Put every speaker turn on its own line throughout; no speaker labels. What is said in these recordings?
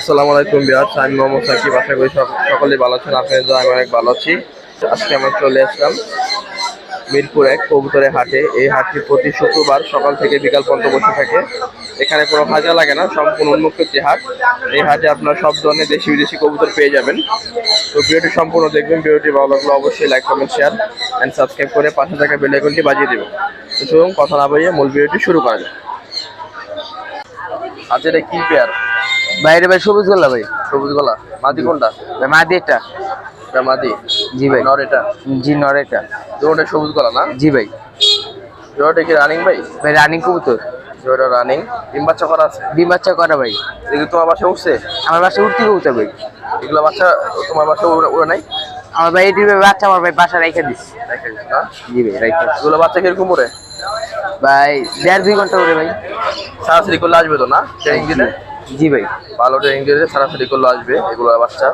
আসসালামু আলাইকুম বিয়ার্স, আমি মোহাম্মদ সাকিব। আশা করি সক- সকলেই ভালো আছেন। আপনাদের আমি অনেক ভালো আছি। আজকে আমরা চলে আসলাম মিরপুর এক কবুতরের হাটে। এই হাটটি প্রতি শুক্রবার সকাল থেকে বিকাল পর্যন্ত বসে থাকে। এখানে কোনো ভাজা লাগে না, সম্পূর্ণ উন্মুক্ত একটি হাট। এই হাটে আপনার সব ধরনের দেশি বিদেশি কবুতর পেয়ে যাবেন। তো ভিডিওটি সম্পূর্ণ দেখবেন। ভিডিওটি ভালো লাগলে অবশ্যই like, comment share and subscribe করে পাশে থাকা বেল আইকনটি বাজিয়ে দেবেন। তো চলুন, কথা না বাড়িয়ে মূল ভিডিওটি শুরু করা যায় আচ্ছা কি পেয়ার
বাইরে ভাই সবুজ গোল্লা ভাই
সবুজ গলা। মাদি কোনটা?
ভাই মাদি এটা।
এটা মাদি?
জি ভাই।
নর এটা?
জি নর এটা।
জোড়াটা সবুজ গলা না?
জি ভাই।
জোড়াটা কি রানিং ভাই?
ভাই রানিং কবুতর।
জোড়াটা রানিং ডিম বাচ্চা করা আছে?
ডিম বাচ্চা করা ভাই।
এগুলো তোমার বাসা উঠছে?
আমার বাসা উঠতি কবুতর ভাই।
এগুলো বাচ্চা তোমার বাসা উড়ে উড়ে নাই?
আমার ভাই এটি বাচ্চা আমার ভাই বাসা রেখে দিস
রেখে দিছো না?
জি ভাই রেখে
এগুলো বাচ্চা কীরকম উড়ে?
ভাই দেড় দুই ঘণ্টা করে ভাই।
সারাসারি করলে আসবে তো না? ট্রেনিং দিলে?
জি ভাই।
ভালো ট্রেনিং দিলে সারাসারি করলে আসবে এগুলো বাচ্চা।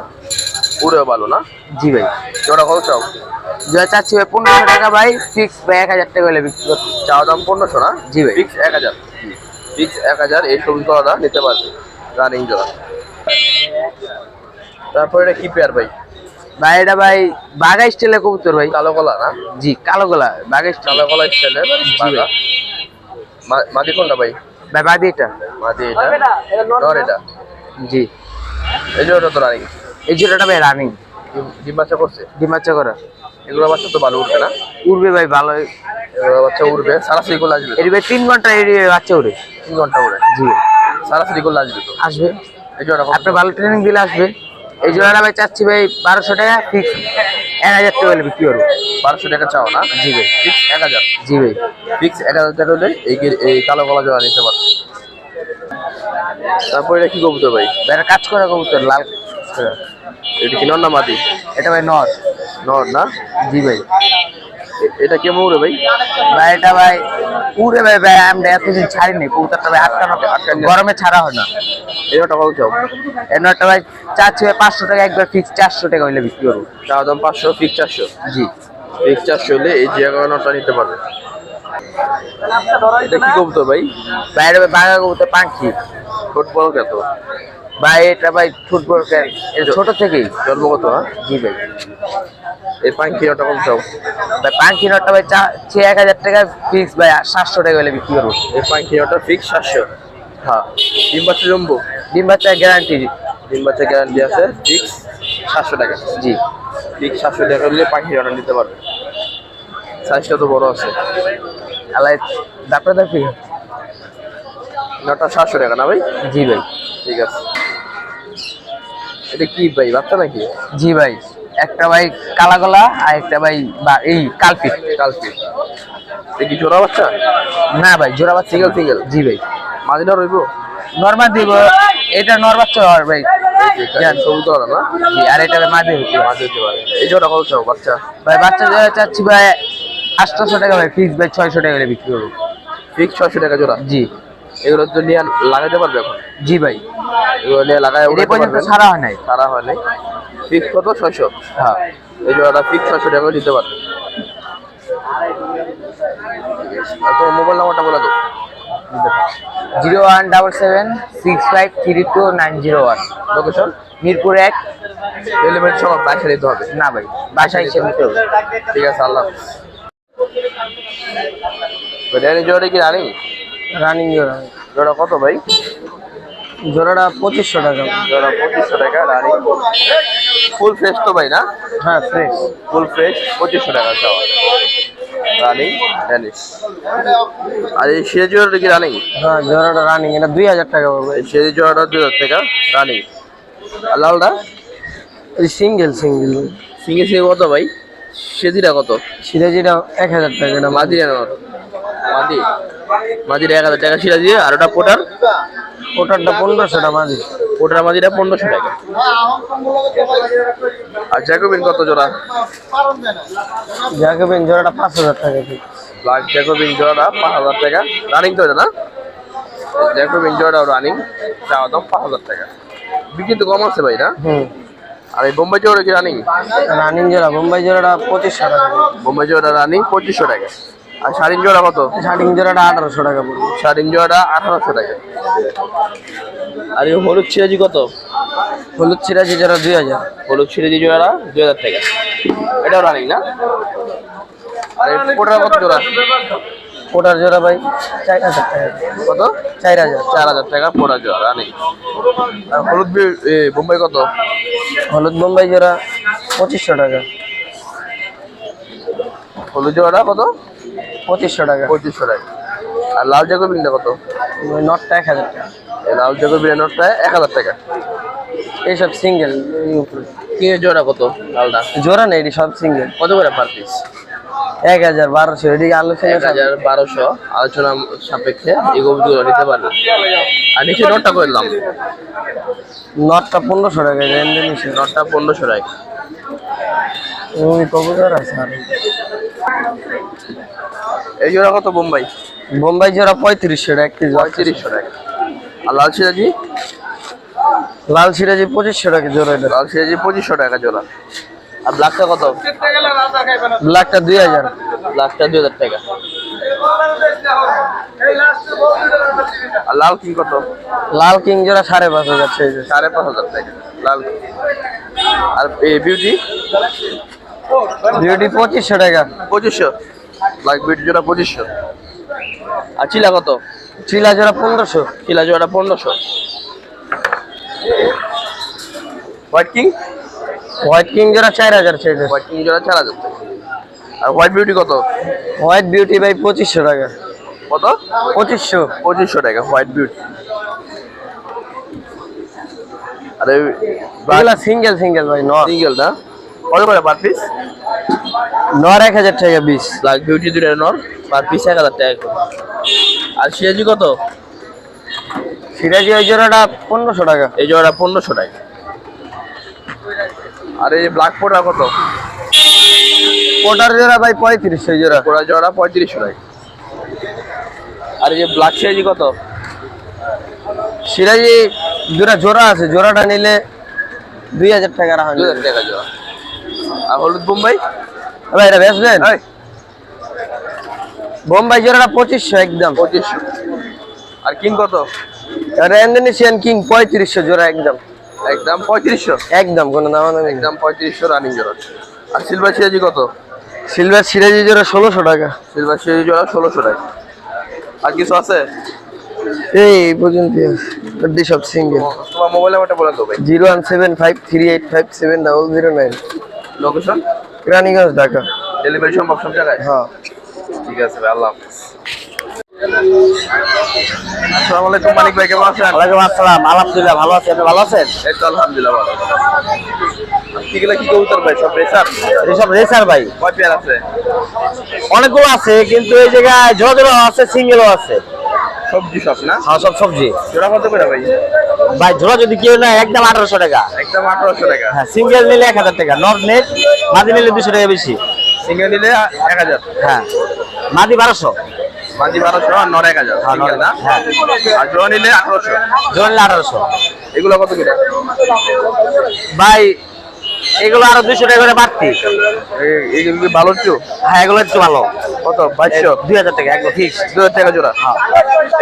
পুরো ভালো না?
জি ভাই।
জোড়া কত চাও?
যা চাচ্ছি ভাই পনেরোশো টাকা ভাই ফিক্স ভাই এক হাজার টাকা হলে বিক্রি করতে
চাওয়া দাম পনেরোশো না?
জি ভাই।
ফিক্স এক হাজার। ফিক্স এক হাজার এই সবুজ গলাটা নিতে পারবে রানিং জোড়া। তারপরে এটা কি পেয়ার ভাই?
ভাই এটা ভাই বাঘা স্টাইলের কবুতর ভাই।
কালো কলা না?
জি কালো কলা বাঘা স্টাইল
কালো গলা স্টাইলের বাঘা। মা- মাদি কোনটা ভাই?
ভাই বাদি এটা
মাদি এটা নর এটা
জি।
এই জোড়াটা তো রানিং
এই জোড়াটা ভাই রানিং
ডিম বাচ্চা করছে?
ডিম বাচ্চা করা।
এগুলো বাচ্চা তো ভালো উঠবে না?
উড়বে ভাই ভালো।
এগুলো বাচ্চা উঠবে। সারাসারি করলে আসবে।
এর ভাই তিন ঘণ্টা এর বাচ্চা উড়ে
তিন ঘণ্টা উড়ে
জি।
সারাসারি করলে আসবে তো?
আসবে।
এই কত?
আপনি ভালো ট্রেনিং দিলে আসবে। এই জোড়াটা ভাই চাচ্ছি ভাই বারোশো টাকা ফিক্স এক হাজার টাকা হলে বিক্রি করব।
বারোশো টাকা চাও না?
জি ভাই।
ফিক্স এক হাজার।
জি ভাই।
ফিক্স এক হাজার টাকা হলে এই কালো গলা জোড়া নিতে পারবে তারপরে এটা কি কবুতর ভাই?
ভাই এটা কাজ করা কবুতর লাল
এটা কি নর না মাদি?
এটা ভাই নর।
নর না?
জি ভাই।
এটা কেমন উড়ে ভাই?
ভাই এটা ভাই উড়ে ভাই ভাই আমরা এতদিন ছাড়িনি। কবুতরটা ভাই আটকানো গরমে ছাড়া হয় না।
এটা কত চাও
এই নরটা ভাই ভাই পাঁচশো টাকা একবার ফিক্স চারশো টাকা হলে বিক্রি করব।
চাওয়া দাম পাঁচশো ফিক্স চারশো।
জি।
ফিক্স চারশো হলে এই জিয়া নটা নিতে পারবে। এটা কি কবুতর ভাই?
ভাই এটা বাঘা কবুতর পাখি।
ছোট বড় কত
ভাই এটা ভাই ফুটবল ছোট। থেকেই।
জন্মগত হ্যাঁ?
জি ভাই।
এই পাখি ওটা কত
ভাই পাখি ভাই চা এক হাজার টাকা ফিক্স ভাই সাতশো টাকা হলে বিক্রি করব।
এই পাখি ওটা ফিক্স সাতশো।
হ্যাঁ।
ডিম বাচ্চা জম্বু?
ডিম বাচ্চা গ্যারান্টি
ডিম বাচ্চা গ্যারান্টি আছে ফিক্স সাতশো টাকা।
জি।
ফিক্স সাতশো টাকা হলে পাখি ওটা নিতে পারবে। সাইজটা তো বড় আছে।
আলাই ডাক্তার দেখি
নটা সাতশো টাকা না ভাই?
জি ভাই।
ঠিক আছে। এটা কি ভাই বাচ্চা নাকি?
জি ভাই একটা ভাই কালা গলা আর একটা ভাই এই কালপিট
কালকে এটা কি জোড়া বাচ্চা?
না ভাই জোড়া বাচ্চা।
সিঙ্গেল সিঙ্গেল
জি ভাই।
মাদিনা রইব?
নর্মাল দিব এটা নর বাচ্চা আর ভাই।
জান সবুজ না?
জি আর এটা মাঝে হচ্ছে
মাঝে হতে পারে। এই জোড়া কত বাচ্চা?
ভাই বাচ্চা চাচ্ছি ভাই আটশোশো টাকা ভাই ফিক্স ভাই ছয়শো টাকা হলে বিক্রি করব।
ফিক্স ছয়শো টাকা জোড়া?
জি।
এগুলো তো নিয়ে লাগাতে পারবে এখন?
জি ভাই।
এগুলো নিয়ে লাগায়
এটা পর্যন্ত ছাড়া হয় নাই।
সারা হয় নাই। ফিক্স কত? ছয়শো।
হ্যাঁ।
এই জোড়াটা ফিক্স ছয়শো টাকা দিতে পারবে। আর তোমার মোবাইল নাম্বারটা বলে দাও।
Zero one double seven six five three two nine zero one.
Location
Mirpur এক।
এলিমেন্ট সব বাইশে নিতে হবে।
না ভাই বাসায় এসে নিতে হবে।
ঠিক আছে আল্লাহ বিরিয়ানি জোড়া কি রানি?
রানিং জোড়া।
জোড়া কত ভাই?
জোড়াটা পঁচিশশো টাকা।
জোড়া পঁচিশশো টাকা রানি। ফুল ফ্রেশ তো ভাই না?
হ্যাঁ ফ্রেশ।
ফুল ফ্রেশ পঁচিশশো টাকা চাওয়া। রানিং ড্যানিশ আর এই সিরাজ জোড়াটা কি রানিং?
হ্যাঁ জোড়াটা রানিং এটা দুই হাজার টাকা পড়বে
এই সিরাজ জোড়াটা দুই হাজার টাকা রানিং। আর লালটা?
Single single.
সিঙ্গে সিঙ্গে কত ভাই? সেদিটা কত?
সিরাজিটা এক হাজার টাকা না
মাদি না কত মাদি। মাদির এক হাজার টাকা সিরাজি আর ওটা পোটার?
ওটারটা পনেরোশোটা মাঝি
পোটার মাদিটা পনেরোশো টাকা। আর জ্যাকোবিন কত জোড়া?
জ্যাকোবিন জোড়াটা পাঁচ হাজার টাকা
ব্ল্যাক জ্যাকোবিন জোড়াটা পাঁচ হাজার টাকা। রানিং তো না? জ্যাকোবিন জোড়াটাও রানিং চাওয়া দাম পাঁচ হাজার টাকা। বিক্রি তো কম আছে ভাই না?
হুম।
আর এই বোম্বাই জোড়া কি রানিং
রানিং জোড়া মুম্বাই জোড়াটা পঁচিশশো টাকা।
বোম্বাই জোড়া রানিং পঁচিশশো টাকা। আর শাড়ির জোড়া কত?
শার্টিং জোড়াটা আঠারোশো টাকা পড়বে।
শাড়ির জোড়াটা আঠারোশো টাকা। আর এই হলুদ সিরাজি কত?
হলুদ ছিরাশি জোড়া দুই হাজার।
হলুদ সিরাজি জোড়াটা দুই হাজার টাকা। এটাও রানিং না? আর এই পোটার কত জোড়া?
ওটার জোড়া ভাই? চার হাজার টাকা।
কত?
চার হাজার।
চার হাজার টাকা পোটা জোড়া রানিং। আর হলুদ বোম্বাই কত?
হলুদ বোম্বাই জোড়া পঁচিশশো টাকা।
হলুদ জোড়াটা কত?
পঁচিশশো টাকা।
পঁচিশশো টাকা। আর লাল জাকবিনটা কত?
নটটা এক হাজার টাকা।
এই লাল জাকবিনের নোটটা এক হাজার টাকা।
এইসব সিঙ্গেল
কি জোড়া কত লালটা?
জোড়া নেই সব সিঙ্গেল
কত করে পার পিস
এক হাজার বারোশো এদিকে আলোচনা
এক হাজার বারোশো আলোচনা সাপেক্ষে এই গরুগুলো নিতে পারবেন আর নিচে নোটটা করলাম
নটটা পনেরোশো টাকা
নোটটা পনেরোশো টাকা।
ওই কবুতর আছে আর।
এই জোড়া কত বোম্বাই?
বোম্বাই জোড়া পঁয়ত্রিশশো টাকা কেজি
পঁয়ত্রিশশো টাকা। আর লাল সিরাজি?
লাল সিরাজি পঁচিশশো টাকা জোড়া
লাল সিরাজি পঁচিশশো টাকা জোড়া। আর ব্ল্যাকটা কত?
ব্ল্যাকটা দুই হাজার।
ব্ল্যাকটা দুই হাজার টাকা। আর লাল কিং কত?
লাল কিং জোড়া সাড়ে পাঁচ হাজার সেই যে।
সাড়ে পাঁচ হাজার টাকা লাল আর বিউটি
বিউটি পঁচিশশো টাকা।
পঁচিশশো? ব্ল্যাক বিউটি জোড়া পঁচিশশো। আর চিলা কত?
চিলা জোড়া পনেরোশো।
চিলা জোড়া পনেরোশো। White king?
হোয়াইট কিং জোড়া চার হাজার সেই
হোয়াইট কিং জোড়া চার হাজার। আর হোয়াইট বিউটি কত?
হোয়াইট বিউটি ভাই পঁচিশশো টাকা।
কত?
পঁচিশশো।
পঁচিশশো টাকা হোয়াইট বিউটি আর
এগুলা সিঙ্গেল সিঙ্গেল ভাই নর।
সিঙ্গেল না? কত করে পার পিস
নর এক হাজার টাকা বিশ
ব্ল্যাক বিউটি দুটো নর পার পিস এক হাজার টাকা। আর সিরাজি কত?
সিরাজি ওই জোড়াটা পনেরোশো টাকা।
এই জোড়া পনেরোশো টাকা। আর এই ব্ল্যাক পোটা কত?
কোটার জোড়া ভাই পঁয়ত্রিশশো ওই জোড়া।
পোড়া জোড়া পঁয়ত্রিশশো টাকা আর এই যে ব্ল্যাক সিরাজি কত?
সিরাজি জোড়া জোড়া আছে জোড়াটা নিলে দুই হাজার টাকা রাখা
দু হাজার টাকা জোড়া। আর হলুদ বোম্বাই
ভাই? এটা বেচবেন? বোম্বাই জোড়াটা পঁচিশশো একদম।
পঁচিশশো। আর কিং কত?
ইন্দোনেশিয়ান কিং পঁয়ত্রিশশো জোড়া একদম।
একদম পঁয়ত্রিশশো।
একদম কোনো দাম নেই।
একদম পঁয়ত্রিশশো রানিং জোড়া। আর সিলভার সিরাজি কত?
সিলভার সিরাজি জোড়া ষোলোশো টাকা।
সিলভার সিরাজি জোড়া ষোলোশো টাকা। আর কিছু আছে?
এই পর্যন্ত এটি সব সিঙ্গেল
তোমার মোবাইল নাম্বারটা বলে দেবো ভাই।
Zero one seven five three eight five seven double zero nine.
Location
Raniganj Dhaka.
Delivery সম্ভব সব জায়গায়?
হ্যাঁ।
ঠিক আছে ভাই আল্লাহ হাফিজ। আসসালামু আলাইকুম মানিক ভাই কেমন আছেন?
ওয়ালাইকুম আসসালাম আলহামদুলিল্লাহ ভালো আছি ভালো আছেন?
এই তো আলহামদুলিল্লাহ ভালো কিগুলা কি কবুতর ভাই সব রেসার?
এসব রেসার ভাই।
কয় পেয়ার আছে?
অনেকগুলো আছে কিন্তু এই জায়গায় জোড়া জোড়া আছে সিঙ্গেলও আছে।
সবজি সব না?
হ্যাঁ সব সবজি।
জোড়া কত করে ভাই?
ভাই জোড়া যদি কেউ একদম আঠারোশো টাকা।
একদম আঠারোশো টাকা।
হ্যাঁ সিঙ্গেল নিলে এক হাজার টাকা নট নেট মাদি নিলে দুশো টাকা বেশি।
সিঙ্গেল নিলে এক হাজার।
হ্যাঁ মাদি বারোশো।
মাঝি বারোশো আর নর এক হাজার।
হ্যাঁ,
সিঙ্গেল না?
হ্যাঁ।
আর জোড়া নিলে আঠারোশো।
জোড়া নিলে আঠারোশো।
এগুলো কত করে?
ভাই এগুলো আরও দুশো টাকা করে বাড়তি।
এইগুলো কি ভালো একটু?
হ্যাঁ এগুলো একটু ভালো।
কত? বাইশশো?
দুই হাজার টাকা একদম ফিক্স
দু হাজার টাকা জোড়া? হ্যাঁ।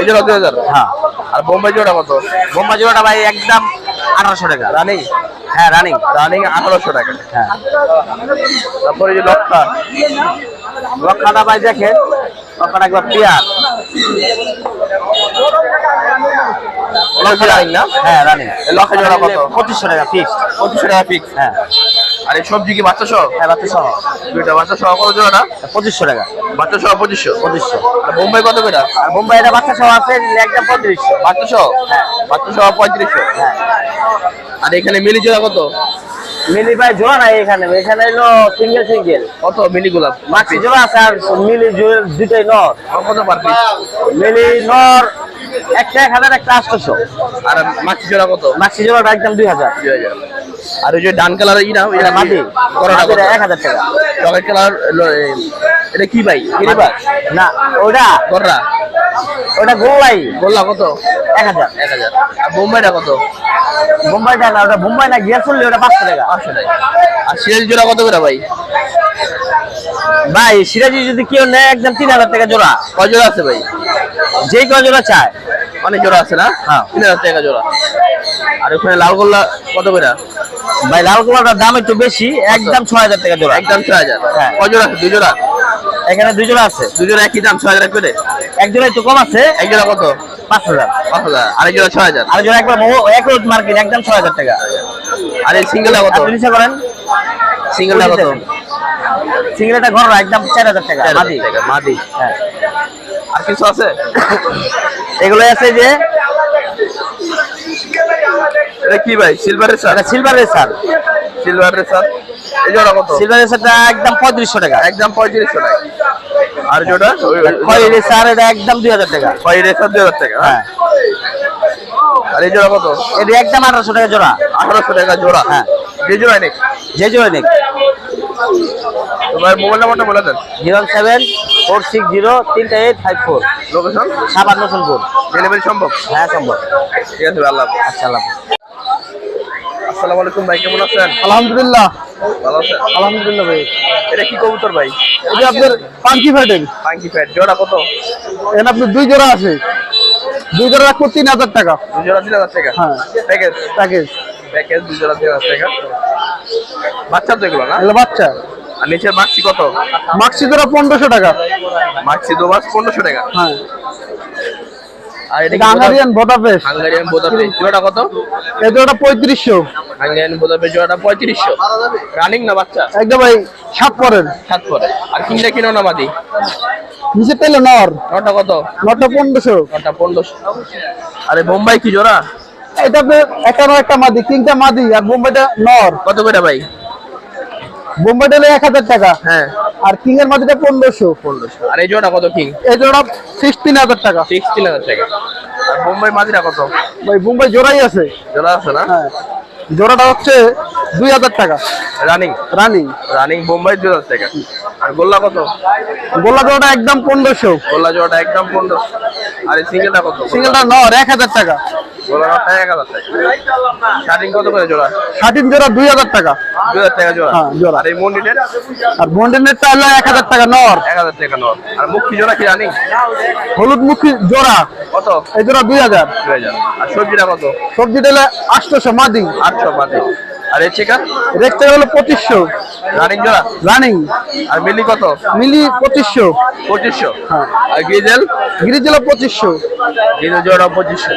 এই জোড়া দুই হাজার?
হ্যাঁ।
আর বোম্বাই জোড়া কত?
বোম্বা জোড়াটা ভাই একদম আঠারোশো টাকা।
রানিং?
হ্যাঁ রানিং।
রানিং আঠারোশো টাকা।
হ্যাঁ।
তারপরে যে লক্ষা।
লক্ষাটা ভাই দেখেন। লক্ষাটা একবার পিয়ার? হ্যাঁ রানিং
এই জোড়া কত?
পঁচিশশো টাকা ফিক্স
পঁচিশশো টাকা ফিক্স
হ্যাঁ।
আর এই সবজি কি বাচ্চা সহ
হ্যাঁ বাচ্চা সহ
দুইটা বাচ্চা সহ কত জোড়া
পঁচিশশো টাকা।
বাচ্চা সহ পঁচিশশো?
পঁচিশশো।
আর বোম্বাই কত করে?
আর বোম্বাই এটা বাচ্চা সহ আছে একদম পঁয়ত্রিশশো।
বাচ্চা সহ বাচ্চা সহ পঁয়ত্রিশশো?
হ্যাঁ।
আর এখানে মিলি জোড়া কত?
মিলি ভাই জোড়া নাই এখানে এখানে হলো সিঙ্গেল সিঙ্গেল
কত মিলি গোলাপ?
মাছি জোড়া আছে আর মিলি দুটাই দুইটাই নর।
কত পার পিস
মিলি নর একটা এক হাজার একটা আটশোশো
আর মাছি জোড়া কত?
মাছি জোড়াটা একদম দুই হাজার।
দুই হাজার। আর ওই যে ডান কালার ই না
এটা মাটি। মাটিটা এক হাজার টাকা।
চকলেট কালার এটা কি ভাই? কিরিবার
না ওটা
কররা
ওটা গোলাই
গোল্লা কত?
এক হাজার।
এক হাজার। আর বোম্বাইটা কত?
বোম্বাইটা না ওটা বোম্বাই না গিয়ার ফুললে ওটা পাঁচশো টাকা।
পাঁচশো টাকা। আর সিরাজ জোড়া কত করে ভাই?
ভাই সিরাজি যদি কেউ নেয় একদম তিন হাজার টাকা জোড়া।
কয় জোড়া আছে ভাই?
যেই কয় জোড়া চায়।
অনেক জোড়া আছে না?
হ্যাঁ।
তিন হাজার টাকা জোড়া। আর ওখানে লালগোল্লা কত করে?
ভাই লাল কলাটার দাম একটু বেশি একদম ছয় হাজার টাকা জোড়া।
একদম ছয় হাজার।
হ্যাঁ।
কয় জোড়া? আছে দুই জোড়া?
এখানে দুই জোড়া আছে।
দুই জোড়া একই দাম ছয় হাজার করে?
এক জোড়া একটু কম আছে।
এক জোড়া কত?
পাঁচ হাজার।
পাঁচ হাজার। আরেক জোড়া ছয় হাজার।
আর জোড়া একবার এক রোড মার্কেট একদম ছয় হাজার টাকা।
আর এই সিঙ্গেলটা কত?
নিচে করেন।
সিঙ্গেলটা কত?
সিঙ্গেলটা ঘর একদম চার হাজার টাকা মাদি।
মাদি।
হ্যাঁ।
আর কিছু আছে?
এগুলো আছে যে
এটা কি ভাই? সিলভার রেসার
এটা সিলভার রেসার
সিলভার রেসার এই জোড়া কত?
সিলভার রেসারটা একদম পঁয়ত্রিশশো টাকা।
একদম পঁয়ত্রিশশো টাকা। আর জোড়া?
খয়ের রেসার এটা একদম দুই হাজার টাকা।
ছয় রেসার দুই হাজার টাকা
হ্যাঁ?
আর এই জোড়া কত?
এটা একদম আঠারোশো টাকা জোড়া।
আঠারোশো টাকা জোড়া।
হ্যাঁ।
যে জোড়া নেই
যে জোড়া নেই
তোমার মোবাইল নাম্বারটা বলে দেন।
Zero seven four six zero তিনটা এইট ফাইভ ফোর
লোকেশন
সাবান নতুনপুর
ডেলিভারি সম্ভব?
হ্যাঁ সম্ভব।
ঠিক আছে আল্লাহ।
আচ্ছা আল্লাহ
আসসালামু আলাইকুম ভাই কেমন আছেন?
আলহামদুলিল্লাহ।
ভালো আছেন?
আলহামদুলিল্লাহ ভাই।
এটা কি কবুতর ভাই?
এটা আপনার পাঙ্কি ফাইটেন
পাঙ্কি ফ্যাট। জোড়া কত?
এখানে আপনার দুই জোড়া আছে। দুই জোড়া রাখব তিন হাজার টাকা।
দুই জোড়া তিন হাজার টাকা?
হ্যাঁ।
প্যাকেজ
প্যাকেজ
প্যাকেজ দুই জোড়া তিন হাজার টাকা বাচ্চা তো এগুলো না?
এগুলো বাচ্চা।
আর নিচের মাক্সি কত?
মাক্সি পনেরোশো টাকা।
মাক্সি মাস পনেরোশো টাকা।
হ্যাঁ।
আর এটা হাঙ্গারিয়ান কত?
এই জোড়াটা পঁয়ত্রিশশো।
হাঙ্গারিয়ান বোদাপে জোড়াটা পঁয়ত্রিশশো। রানিং না বাচ্চা?
একদম ভাই সাত পরের।
সাত পরে আর কিনলে কিনো না মাদি
নিচে পেলে নর।
নটা কত?
নটা পনেরোশো।
নটা পনেরোশো। আরে বোম্বাই কি জোড়া?
এটা একটা একটা মাদি তিনটা মাদি আর বোম্বাইটা নর।
কত করে ভাই?
বোম্বাইটা হলে এক হাজার টাকা।
হ্যাঁ।
আর কিং এর মাদিটা পনেরোশো।
পনেরোশো। আর এই জোড়া কত কিং?
এই জোড়া সিক্স তিন হাজার টাকা।
সিক্স তিন হাজার টাকা। আর বোম্বাই মাদিরা কত?
ভাই বোম্বাই জোড়াই আছে।
জোড়া আছে না?
হ্যাঁ। জোড়াটা হচ্ছে দুই হাজার টাকা।
রানিং?
রানিং।
রানিং বোম্বাই দুই হাজার টাকা। আর গোল্লা কত?
গোল্লা জোড়াটা একদম পনেরোশো।
গোল্লা জোড়াটা একদম পনেরো আর এই সিঙ্গেলটা কত?
সিঙ্গেলটা নর এক হাজার টাকা।
গোল্লা এক হাজার টাকা। শার্টিং কত করে জোড়া?
দুই হাজার টাকা।
দুই হাজার টাকা জোড়া।
হ্যাঁ, জোড়া।
আর এই
আর হলো এক হাজার টাকা নর।
এক হাজার টাকা নর। আর মুখী জোড়া কি রানিং?
হলুদ মুখী জোড়া।
কত?
এই জোড়া দুই হাজার।
দুই হাজার। আর সবজিটা কত?
সবজিটা হলো আটশোশো মাদি।
আটশো বাদে আর এই চিকেন
রেকটা হলো পঁচিশশো।
রানিং জোড়া?
রানিং।
আর মিলি কত?
মিলি পঁচিশশো।
পঁচিশশো।
হ্যাঁ।
আর গিজেল
গিরিজ হলো পঁচিশশো।
গিজেল জোড়া পঁচিশশো।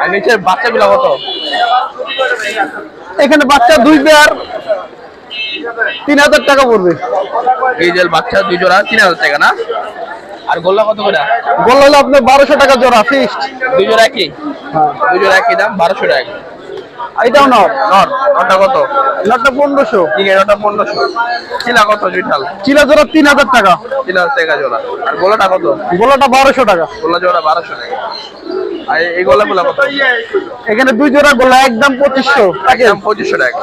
আর নিচের বাচ্চাগুলো কত?
এখানে বাচ্চা দুই পেয়ার তিন হাজার টাকা পড়বে।
গিজেল বাচ্চা দুই জোড়া তিন হাজার টাকা না? আর গোল্লা কত করে?
বলল হলো আপনার বারোশো টাকা জোড়া ফিক্সড
দুই জোড়া একই?
হ্যাঁ।
দুই জোড়া একই দাম বারোশো টাকা।
এটাও নর
নর নটা কত?
নটটা পনেরোশো।
তিন নটা পনেরোশো। চিলা কত জুইঠাল?
চিলা জোড়া তিন হাজার টাকা।
তিন হাজার টাকা জোড়া। আর গোলাটা কত?
গোলাটা বারোশো টাকা।
গোলা জোড়া বারোশো টাকা। আর এই গোলাগুলো কত?
এখানে দুই জোড়া গোলা একদম পঁচিশশো
একদম পঁচিশশো টাকা।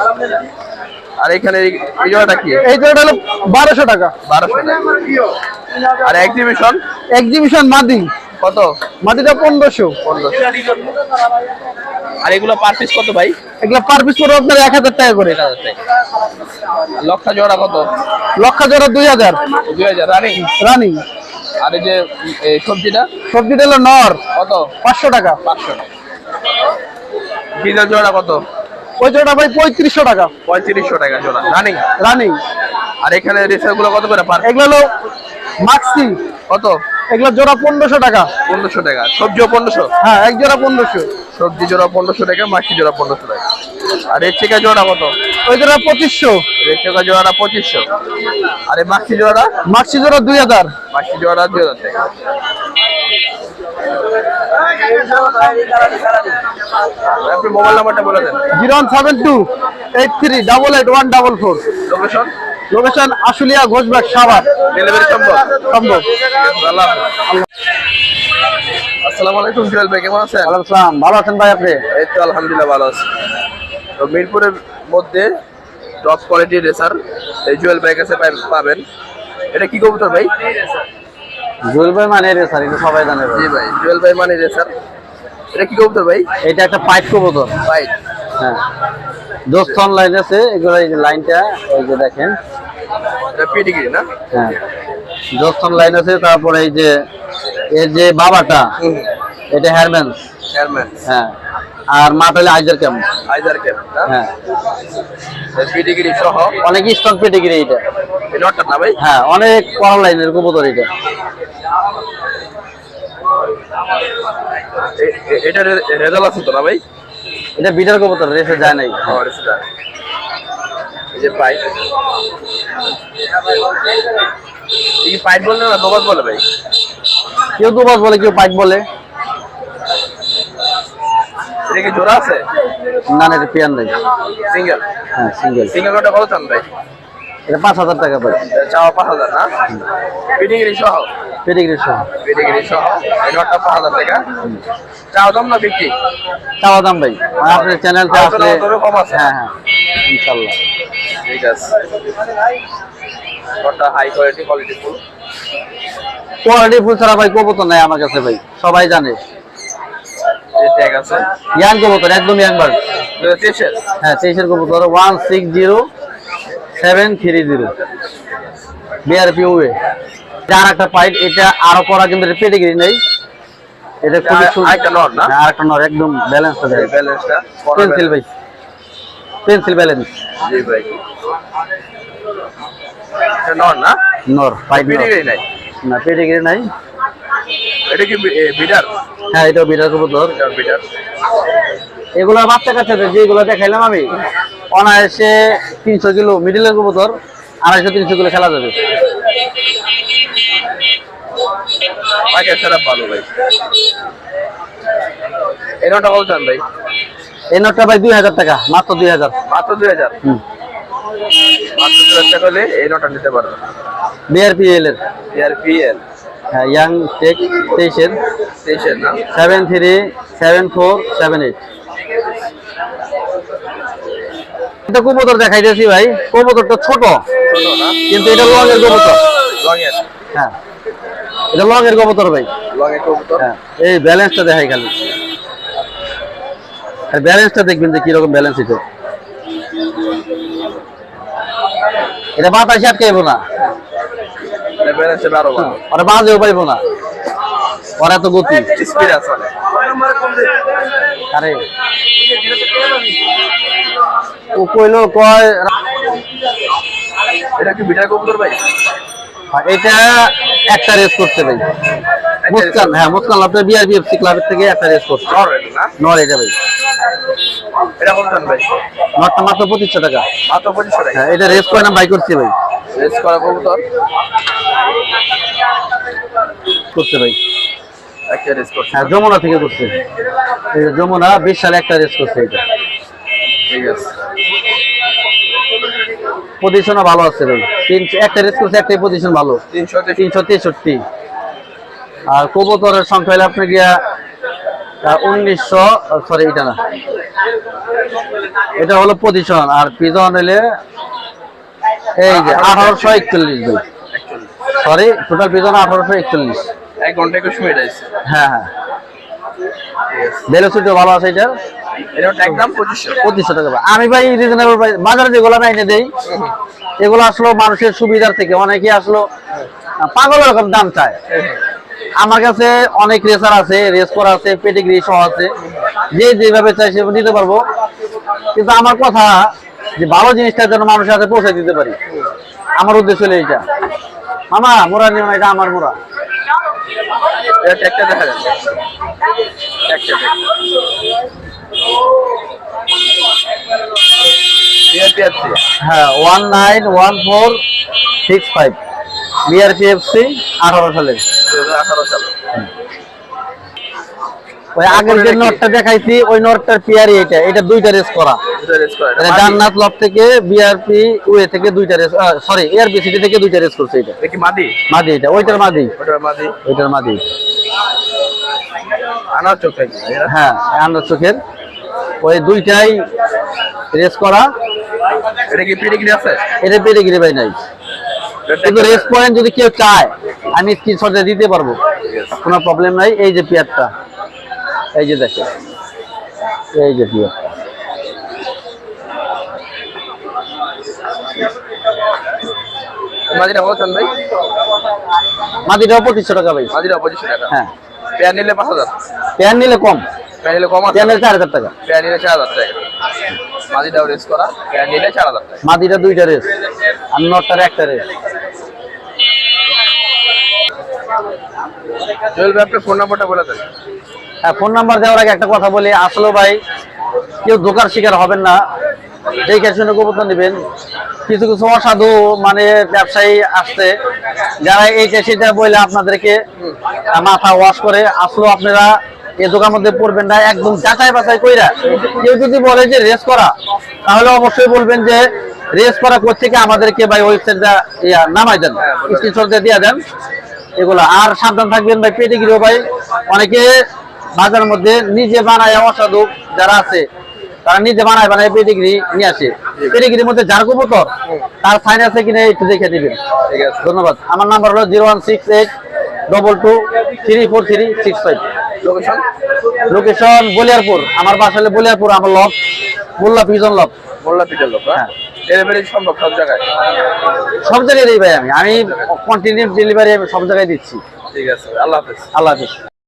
আর এখানে এই- জোড়াটা কি?
এই জোড়াটা হলো বারোশো টাকা।
বারোশো টাকা। আর এক্সিবিশন
এক্সিবিশন মাদি।
কত?
মাদিটা পনেরোশো।
পনেরোশো আর এগুলো পার পিস কত ভাই?
এগুলো পার পিস করে আপনার এক হাজার টাকা করে।
লক্ষা জোড়া কত?
লক্ষা জোড়া দুই হাজার।
দুই হাজার। রানিং
রানিং
আর এই যে সবজিটা?
সবজিটা হলো নর।
কত?
পাঁচশো টাকা।
পাঁচশো টাকা। ডিজেল জোড়া কত?
ওই জোড়া ভাই পঁয়ত্রিশশো টাকা।
পঁয়ত্রিশশো টাকা জোড়া। রানিং
রানিং
আর এখানে রেসারগুলো কত করে পার
এগুলো হলো মাক্সি
কত?
এগুলো জোড়া পনেরোশো টাকা।
পনেরোশো টাকা। সবজিও পনেরোশো?
হ্যাঁ এক জোড়া পনেরোশো।
সবজি জোড়া পনেরোশো টাকা মাছি জোড়া পনেরোশো টাকা। আর রেড চেকা জোড়া কত?
ওই জোড়া পঁচিশশো।
জোড়াটা পঁচিশশো। আর এই মাছি জোড়াটা?
মাক্সি জোড়া দুই হাজার।
মাছি জোড়া দুই হাজার টাকা। আপনি মোবাইল নাম্বারটা বলে দেন।
Zero one seven two eight three double eight one double four.
Location?
Location Ashulia Ghoshbag Savar.
Delivery সম্ভব?
সম্ভব।
আসসালামু আলাইকুম জুয়েল ভাই কেমন আছেন?
ওয়ালাইকুম আসসালাম। ভালো আছেন ভাই আপনি?
এই তো আলহামদুলিল্লাহ ভালো আছি। তো মিরপুরের মধ্যে টপ কোয়ালিটির রেসার এই জুয়েল ভাই কাছে পাবেন। এটা কি কবুতর ভাই?
জুয়েল ভাই মানে রেসার এটা সবাই জানে
জি ভাই জুয়েল ভাই মানে রেসার এটা কি কবুতর ভাই?
এটা একটা পাইপ কবুতর।
ভাই
হ্যাঁ। দোস্ত অনলাইন আছে এগুলো এই যে লাইনটা এই যে দেখেন।
এটা পেডিগ্রি না?
হ্যাঁ। জস্টন লাইন আছে তারপরে এই যে এর যে বাবাটা এটা হেয়ারম্যান্স
চেয়ারম্যান
হ্যাঁ। আর মাঠ হলে আইজার কেমন
আইজার ক্যাপ না?
হ্যাঁ।
পেডিগ্রি সহ?
অনেক স্টক পেটিগিরি এটা
নটটা না ভাই?
হ্যাঁ অনেক কড়া লাইনের কবুতর এটা
এ- এ- রেজাল্ট আছে তো না ভাই?
এটা বিটার কবুতর রেসে যায় নাই।
আমার সেটা এই যে পাইপ। এই পাইপ বললে না দোবাজ বলে ভাই?
কেউ দুবাস বলে কেউ পাইপ বলে।
এটা কি জোড়া আছে?
না না এটা পেয়ার নাই।
সিঙ্গেল?
হ্যাঁ সিঙ্গেল।
সিঙ্গেল কত চান ভাই
এটা পাঁচ হাজার টাকা পাই
এটা চাওয়া পাঁচ হাজার না? পেডিগ্রি সহ?
পেটিগিরি সহ।
পেডিগ্রি সহ। নটটা পাঁচ হাজার টাকা। চাওয়া দাম না বিক্রি?
চাওয়া দাম ভাই। আর আপনার চ্যানেলটা আসলে
কম আছে।
হ্যাঁ হ্যাঁ ইনশাল্লাহ।
ঠিক আছে। High quality quality full
quality full ছাড়া ভাই কবুতর নাই আমার কাছে ভাই। সবাই জানে।
ট্যাগ আছে।
ইয়াং কবুতর একদম ইয়াং বার্ড হ্যাঁ তেইশের কবুতর one six zero seven three zero BRP way আর একটা পাইট এটা আরও করা কিন্তু পেটিগিরি নেই। এটা খুবই
আর- আরেকটা নর না?
আর নর একদম ব্যালেন্স
এই ব্যালেন্সটা
পেন্সিল ভাই। পেন্সিল ব্যালেন্স
জি ভাই। এটা নর না?
নর পাইট নর।
নাই।
না পেটিগিরি নাই।
এটা কি বিডার
হ্যাঁ এটা বিটার কবুতর।
বিডার
এগুলোর বাচ্চা কাচ্চাদের যেগুলো দেখাইলাম আমি অনায়াসে তিনশো কিলো মিডিলের কবুতর আড়াইশো তিনশো কিলো খেলা যাবে।
ভালো ভাই। এই ভাই?
নোটটা ভাই দুই হাজার টাকা মাত্র দুই হাজার।
মাত্র দুই হাজার? মাত্র দুই হাজার টাকা হলে এই নটা নিতে পারবেন
বিআরপিএল এর।
এর পিএল
হ্যাঁ ইয়াং টেক তেইশের
তেইশের না?
Seven three seven four seven eight এটা কবুতর দেখাইতেছি ভাই। কবুতরটা ছোট। কিন্তু এটা লং এর কবুতর।
লং এর?
হ্যাঁ। এটা লং এর কবুতর ভাই।
লং এর কবুতর?
হ্যাঁ। এই ব্যালেন্সটা দেখাই খালি। আর ব্যালেন্সটা দেখবেন যে কীরকম ব্যালেন্স এটা এটা বাতাসে আটকাইবো না।
আরও ভালো
ওরা বাজেও পাইবো না। ওরা গতি।
স্পিড আছে
আরে। ও কইলো কয়
এটা কি বিটার কবুতর ভাই?
এটা একটা রেস করতে ভাই। মুস্কান হ্যাঁ মুস্কান আপনার বিআরবিএফসি ক্লাবের থেকে একটা রেস করছে।
নর এটা
এটা ভাই।
এটা ভাই?
নটটা মাত্র পঁচিশশো টাকা।
মাত্র পঁচিশশো টাকা।
হ্যাঁ এটা রেস করে না বাই করছি ভাই।
রেস করা কবুতর?
করতে ভাই।
একটা রেস করছে।
হ্যাঁ যমুনা থেকে করছে। এই যে যমুনা বিশ সালে একটা রেস করছে এটা
ঠিক আছে।
পজিশনও ভালো আছে ভাই। তিনশো একটা রেস করছে একটাই পজিশন ভালো।
তিনশো
তিনশো তেষট্টি। আর কবুতরের সংখ্যা হলে আপনি গিয়া উনিশশো সরি এটা না। এটা হলো পজিশন। আর পিজন হলে এই যে আঠারোশো একচল্লিশ ভাই। সরি টোটাল পিজন আঠারোশো একচল্লিশ।
এক ঘণ্টা একুশ মিনিট আছে
হ্যাঁ হ্যাঁ। ভালো আছে
পঁচিশশো
টাকা। আমি ভাই রিজনেবল প্রাইস বাজারে যেগুলো আমি এনে দেই এগুলো আসলো মানুষের সুবিধার থেকে। অনেকে আসলো পাগল রকম দাম চায়। আমার কাছে অনেক রেসার আছে রেসকর আছে পেটিগ্রি সহ আছে। যে যেভাবে চাই সেভাবে নিতে পারব। কিন্তু আমার কথা যে ভালো জিনিসটা যেন মানুষের হাতে পৌঁছে দিতে পারি। আমার উদ্দেশ্য হলো এইটা। মামা মোরা নিও এটা আমার মোরা
ট্যাগটা দেখা
হ্যাঁ one nine one four six five. BRPFC আঠারো
সালে
ওই আগের যে নটটা দেখাইছি ওই নটটার পিয়ারি এটা এটা দুইটা রেস করা।
দুটো রেস করা।
এটা জান্নাত লব থেকে বিআরপি ওয়ে থেকে দুইটা রেস সরি এআরপি সিটি থেকে দুইটা রেস করছে এটা।
দেখি মাদি
মাদি এটা ওইটার মাদি
ওটা মাদি
ওইটার মাদি
আনার চোখ
হ্যাঁ চোখের। ওই দুইটাই রেস করা।
এটা কি পেডিগ্রি আছে?
এটা পেটে গিরে ভাই নাই। কিন্তু রেস পয়েন্ট যদি কেউ চায় আমি স্ক্রিনশটে দিতে পারব। কোনো প্রবলেম নাই এই যে পিয়ারটা। এই যে দেখে এই যে পিয়ার
মাদিটা কত ভাই?
পঁচিশশো টাকা ভাই।
মাদিটা পঁচিশশো টাকা।
হ্যাঁ।
পেয়ার নিলে পাঁচ হাজার।
প্যান নিলে কম।
পেয়ার নিলে কম
প্যান নিলে চার হাজার টাকা।
নিলে চার হাজার টাকা। মাদিটাও রেস করা নিলে চার হাজার টাকা।
মাদিটা দুইটা রেস আর একটা রেস
জুয়েল ভাই আপনার ফোন নাম্বারটা বলে দেন।
হ্যাঁ ফোন নাম্বার দেওয়ার আগে একটা কথা বলি। আসলে ভাই কেউ ধোকার শিকার হবেন না। দেখে শুনে কবুতর নেবেন। কিছু কিছু অসাধু মানে ব্যবসায়ী আসছে, যারা এইটা সেটা বলে আপনাদেরকে মাথা ওয়াশ করে। আসলে আপনারা এই দোকান মধ্যে পড়বেন না, একদম যাচাই বাছাই কইরা। কেউ যদি বলে যে রেস করা, তাহলে অবশ্যই বলবেন যে রেস করা করছে কি আমাদেরকে ভাই ওয়েবসাইটটা ইয়া নামাই দেন স্ক্রিনশট দিয়ে দেন। এগুলো আর সাবধান থাকবেন ভাই পেটে পেটিগিরিও ভাই। অনেকে বাজারের মধ্যে নিজে বানায় অসাধু যারা আছে তারা নিজে বানায় বানায় পেটিগিরি নিয়ে আসে। পেটিগিরির মধ্যে যার কবুতর তার সাইন আছে কিনা একটু দেখে দিবেন।
ঠিক আছে।
ধন্যবাদ। আমার নাম্বার হলো zero one six eight double two three four three six five
location
location Boliarpur. আমার বাসা হলে বলিয়ারপুর আমার লব মোল্লা পিজন লব
মোল্লা পিটার লোক হ্যাঁ? ডেলিভারি সম্ভব সব জায়গায়?
সব জায়গায় দিই ভাই আমি। আমি কন্টিনিউ ডেলিভারি আমি সব জায়গায় দিচ্ছি।
ঠিক আছে আল্লাহ হাফেজ।
আল্লাহ হাফিজ।